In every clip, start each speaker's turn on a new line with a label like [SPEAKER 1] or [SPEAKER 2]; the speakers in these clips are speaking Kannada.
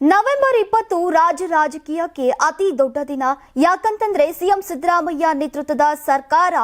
[SPEAKER 1] ನವೆಂಬರ್ ಇಪ್ಪತ್ತು ರಾಜ್ಯ ರಾಜಕೀಯಕ್ಕೆ ಅತಿ ದೊಡ್ಡ ದಿನ. ಯಾಕಂತಂದ್ರೆ ಸಿಎಂ ಸಿದ್ದರಾಮಯ್ಯ ನೇತೃತ್ವದ ಸರ್ಕಾರ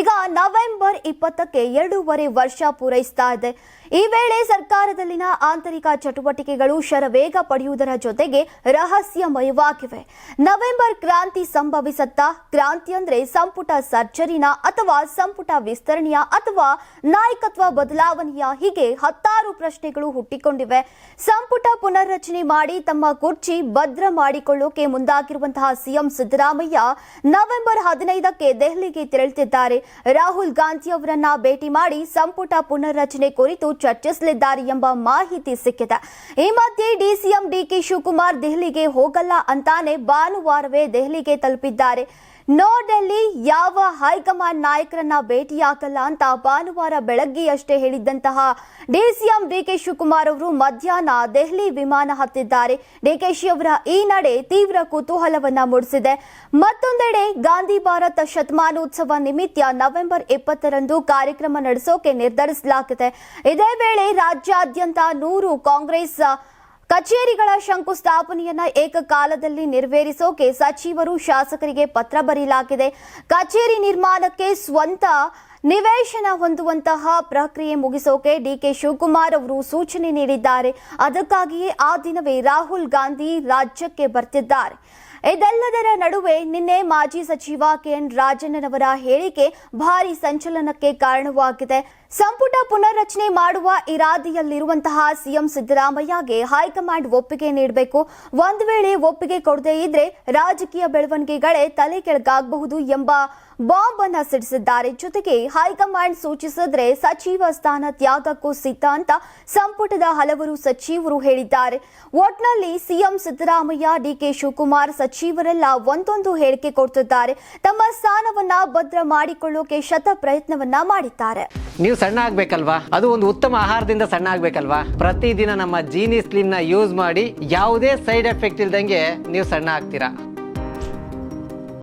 [SPEAKER 1] ಈಗ ನವೆಂಬರ್ ಇಪ್ಪತ್ತಕ್ಕೆ ಎರಡೂವರೆ ವರ್ಷ ಪೂರೈಸ್ತಾ ಇದೆ. ಈ ವೇಳೆ ಸರ್ಕಾರದಲ್ಲಿನ ಆಂತರಿಕ ಚಟುವಟಿಕೆಗಳು ಶರವೇಗ ಪಡೆಯುವುದರ ಜೊತೆಗೆ ರಹಸ್ಯಮಯವಾಗಿವೆ. ನವೆಂಬರ್ ಕ್ರಾಂತಿ ಸಂಭವಿಸತ್ತಾ, ಕ್ರಾಂತಿ ಅಂದ್ರೆ ಸಂಪುಟ ಸರ್ಜರಿನ ಅಥವಾ ಸಂಪುಟ ವಿಸ್ತರಣೆಯ ಅಥವಾ ನಾಯಕತ್ವ ಬದಲಾವಣೆಯ ಹೀಗೆ ಹತ್ತಾರು ಪ್ರಶ್ನೆಗಳು ಹುಟ್ಟಿಕೊಂಡಿವೆ. ಸಂಪುಟ ಪುನರ್ರಚನೆ ಮಾಡಿ ತಮ್ಮ ಕುರ್ಚಿ ಭದ್ರ ಮಾಡಿಕೊಳ್ಳೋಕೆ ಮುಂದಾಗಿರುವಂತಹ ಸಿಎಂ ಸಿದ್ದರಾಮಯ್ಯ ನವೆಂಬರ್ ಹದಿನೈದಕ್ಕೆ ದೆಹಲಿಗೆ ತೆರಳುತ್ತಿದ್ದಾರೆ. ರಾಹುಲ್ ಗಾಂಧಿ ಅವರನ್ನ ಭೇಟಿ ಮಾಡಿ ಸಂಪುಟ ಪುನರ್ರಚನೆ ಕುರಿತು ಚರ್ಚಿಸಲಿದ್ದಾರೆ ಎಂಬ ಮಾಹಿತಿ ಸಿಕ್ಕಿದೆ. ಈ ಮಧ್ಯೆ ಡಿಸಿಎಂ ಡಿಕೆ ಶಿವಕುಮಾರ್ ದೆಹಲಿಗೆ ಹೋಗಲ್ಲ ಅಂತಾನೆ ಭಾನುವಾರವೇ ದೆಹಲಿಗೆ ತಲುಪಿದ್ದಾರೆ. ನೋ ಡೆಲ್ಲಿ ಯಾವ ಹೈಕಮಾಂಡ್ ನಾಯಕರನ್ನ ಭೇಟಿಯಾಗಲ್ಲ ಅಂತ ಭಾನುವಾರ ಬೆಳಗ್ಗೆಯಷ್ಟೇ ಹೇಳಿದ್ದಂತಹ ಡಿಸಿಎಂ ಡಿಕೆ ಶಿವಕುಮಾರ್ ಅವರು ಮಧ್ಯಾಹ್ನ ದೆಹಲಿ ವಿಮಾನ ಹತ್ತಿದ್ದಾರೆ. ಡಿಕೆಶಿ ಅವರ ಈ ನಡೆ ತೀವ್ರ ಕುತೂಹಲವನ್ನ ಮೂಡಿಸಿದೆ. ಮತ್ತೊಂದೆಡೆ ಗಾಂಧಿ ಭಾರತ ಶತಮಾನೋತ್ಸವ ನಿಮಿತ್ತ ನವೆಂಬರ್ ಇಪ್ಪತ್ತರಂದು ಕಾರ್ಯಕ್ರಮ ನಡೆಸೋಕೆ ನಿರ್ಧರಿಸಲಾಗಿದೆ. ಇದೇ ವೇಳೆ ರಾಜ್ಯಾದ್ಯಂತ ನೂರು ಕಾಂಗ್ರೆಸ್ ಕಚೇರಿಗಳ ಶಂಕುಸ್ಥಾಪನೆಯನ್ನ ಏಕಕಾಲದಲ್ಲಿ ನೆರವೇರಿಸೋಕೆ ಸಚಿವರು ಶಾಸಕರಿಗೆ ಪತ್ರ ಬರೆಯಲಾಗಿದೆ ಕಚೇರಿ ನಿರ್ಮಾಣಕ್ಕೆ ಸ್ವಂತ ನಿವೇಶನ ಹೊಂದುವಂತಹ ಪ್ರಕ್ರಿಯೆ ಮುಗಿಸೋಕೆ ಡಿಕೆ ಶಿವಕುಮಾರ್ ಅವರು ಸೂಚನೆ ನೀಡಿದ್ದಾರೆ. ಅದಕ್ಕಾಗಿಯೇ ಆ ದಿನವೇ ರಾಹುಲ್ ಗಾಂಧಿ ರಾಜ್ಯಕ್ಕೆ ಬರ್ತಿದ್ದಾರೆ. ಇದೆಲ್ಲದರ ನಡುವೆ ನಿನ್ನೆ ಮಾಜಿ ಸಚಿವ ಕೆಎನ್ ರಾಜಣ್ಣನವರ ಹೇಳಿಕೆ ಭಾರಿ ಸಂಚಲನಕ್ಕೆ ಕಾರಣವಾಗಿದೆ. ಸಂಪುಟ ಪುನರ್ರಚನೆ ಮಾಡುವ ಇರಾದೆಯಲ್ಲಿರುವಂತಹ ಸಿಎಂ ಸಿದ್ದರಾಮಯ್ಯಗೆ ಹೈಕಮಾಂಡ್ ಒಪ್ಪಿಗೆ ನೀಡಬೇಕು. ಒಂದು ವೇಳೆ ಒಪ್ಪಿಗೆ ಕೊಡದೇ ಇದ್ರೆ ರಾಜಕೀಯ ಬೆಳವಣಿಗೆಗಳೇ ತಲೆ ಕೆಳಗಾಗಬಹುದು ಎಂಬ ಬಾಂಬ್ ಅನ್ನ ಸಿಡಿಸಿದ್ದಾರೆ. ಜೊತೆಗೆ ಹೈಕಮಾಂಡ್ ಸೂಚಿಸಿದ್ರೆ ಸಚಿವ ಸ್ಥಾನ ತ್ಯಾಗಕ್ಕೂ ಸಿದ್ಧ ಅಂತ ಸಂಪುಟದ ಹಲವರು ಸಚಿವರು ಹೇಳಿದ್ದಾರೆ. ಒಟ್ನಲ್ಲಿ ಸಿಎಂ ಸಿದ್ದರಾಮಯ್ಯ, ಡಿಕೆ ಶಿವಕುಮಾರ್ ಸಚಿವರೆಲ್ಲ ಒಂದೊಂದು ಹೇಳಿಕೆ ಕೊಡ್ತಿದ್ದಾರೆ. ತಮ್ಮ ಸ್ಥಾನವನ್ನ ಭದ್ರ ಮಾಡಿಕೊಳ್ಳೋಕೆ ಶತ ಪ್ರಯತ್ನವನ್ನ ಮಾಡಿದ್ದಾರೆ.
[SPEAKER 2] ನೀವು ಸಣ್ಣ ಆಗ್ಬೇಕಲ್ವಾ? ಅದು ಒಂದು ಉತ್ತಮ ಆಹಾರದಿಂದ ಸಣ್ಣ ಆಗ್ಬೇಕಲ್ವಾ? ಪ್ರತಿದಿನ ನಮ್ಮ ಜೀನಿ ಸ್ಲಿಮ್ನ ಯೂಸ್ ಮಾಡಿ ಯಾವುದೇ ಸೈಡ್ ಎಫೆಕ್ಟ್ ಇಲ್ದಂಗೆ ನೀವು ಸಣ್ಣ ಆಗ್ತೀರಾ?